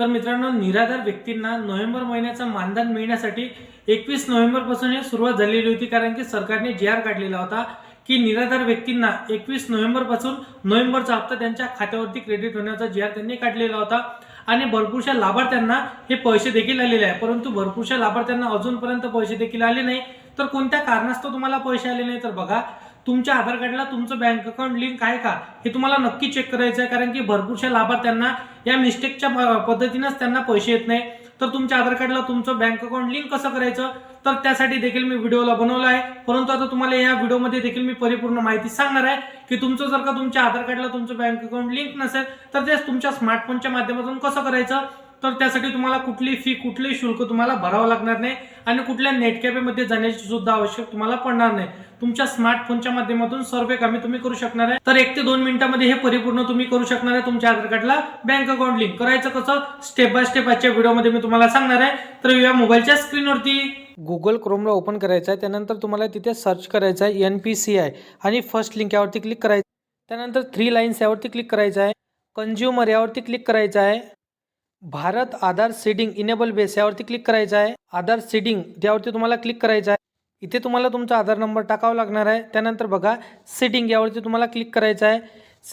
तर मित्रांनो निराधार व्यक्तींना नोव्हेंबर महिन्याचं मानधन मिळण्यासाठी एकवीस नोव्हेंबरपासून हे सुरुवात झालेली होती कारण की सरकारने जी आर काढलेला होता की निराधार व्यक्तींना एकवीस नोव्हेंबरपासून नोव्हेंबरचा हप्ता त्यांच्या खात्यावरती क्रेडिट होण्याचा जी आर त्यांनी काढलेला होता. आणि भरपूरशा लाभार्थ्यांना हे पैसे देखील आलेले आहे. परंतु भरपूरशा लाभार्थ्यांना अजूनपर्यंत पैसे देखील आले नाही. तर कोणत्या कारणास्तव तुम्हाला पैसे आले नाही? तर बघा तुमच्या आधार कार्डला तुमचं बँक अकाउंट लिंक आहे का? हे तुम्हाला नक्की चेक करायचं आहे कारण की भरपूरशा लाभार्थ्यांना या मिस्टेकच्या पद्धतीनंच त्यांना पैसे येत नाही. तर तुमच्या आधार कार्डला तुमचं बँक अकाउंट लिंक कसं करायचं? तर त्यासाठी देखील मी व्हिडिओला बनवला आहे. परंतु आता तुम्हाला या व्हिडिओमध्ये देखील मी परिपूर्ण माहिती सांगणार आहे की तुमचं जर का तुमच्या आधार कार्डला तुमचं बँक अकाउंट लिंक नसेल तर ते तुमच्या स्मार्टफोनच्या माध्यमातून कसं करायचं? तर त्यासाठी तुम्हाला कुठली फी कुठलीही शुल्क तुम्हाला भरावं लागणार नाही आणि कुठल्या नेटकॅफेमध्ये जाण्याची सुद्धा आवश्यक तुम्हाला पडणार नाही. तुमच्या स्मार्टफोनच्या माध्यमातून सर्व कामे तुम्ही करू शकणार आहे. तर एक ते दोन मिनिटांमध्ये हे परिपूर्ण तुम्ही करू शकणार आहे तुमच्या आधार कार्डला बँक अकाउंट लिंक. करायचं कसं? स्टेप बाय स्टेप आजच्या व्हिडिओमध्ये मी तुम्हाला सांगणार आहे. तर या मोबाईलच्या स्क्रीनवरती. गुगल क्रोमला ओपन करायचं आहे. त्यानंतर तुम्हाला तिथे सर्च करायचं आहे एन पी सी आय आणि फर्स्ट लिंक यावरती क्लिक करायचं त्यानंतर थ्री लाईन्स यावरती क्लिक करायचं आहे. कंझ्युमर यावरती क्लिक करायचं आहे. Bharat Aadhaar seeding enable base यावरती क्लिक करायचं आहे. आधार सीडिंग त्यावरती तुम्हाला क्लिक करायचं आहे. इथे तुम्हाला तुमचा आधार नंबर टाकावा लागणार आहे. त्यानंतर बघा सीडिंग यावरती तुम्हाला क्लिक करायचं आहे.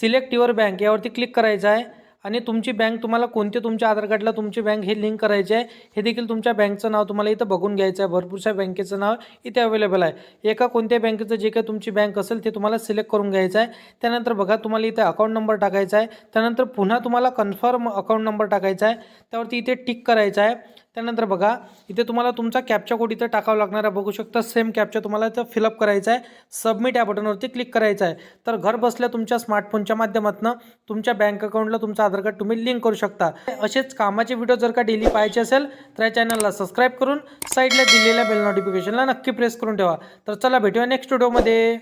सिलेक्ट युअर बँक यावरती क्लिक करायचं आहे. आणि तुमची बँक तुम्हाला कोणते तुमच्या आधार कार्डला तुमची बँक हे लिंक करायचे आहे हे देखील तुमच्या बँकचं नाव तुम्हाला इथं बघून घ्यायचं आहे. भरपूरशा बँकेचं नाव इथे अवेलेबल आहे. एका कोणत्या बँकेचं जे काही तुमची बँक असेल ते तुम्हाला सिलेक्ट करून घ्यायचं आहे. त्यानंतर बघा तुम्हाला इथे अकाउंट नंबर टाकायचा आहे. त्यानंतर पुन्हा तुम्हाला कन्फर्म अकाउंट नंबर टाकायचा आहे. त्यावरती इथे टिक करायचं आहे. त्यानंतर बघा इथे तुम्हाला तुमचा कॅपचा कोड इथं टाकावा लागणार आहे. बघू शकता सेम कॅपचा तुम्हाला इथं फिलअप करायचा आहे. सबमिट या बटनवरती क्लिक करायचं आहे. तर घर बसल्या तुमच्या स्मार्टफोनच्या माध्यमातून तुमच्या बँक अकाउंटला तुमचं आधार कार्ड तुम्ही लिंक करू शकता. असेच कामाचे व्हिडिओ जर का डेली पाहायचे असेल तर या चॅनलला सबस्क्राईब करून साईडला दिलेल्या बेल नोटिफिकेशनला नक्की प्रेस करून ठेवा. तर चला भेटूया नेक्स्ट व्हिडिओमध्ये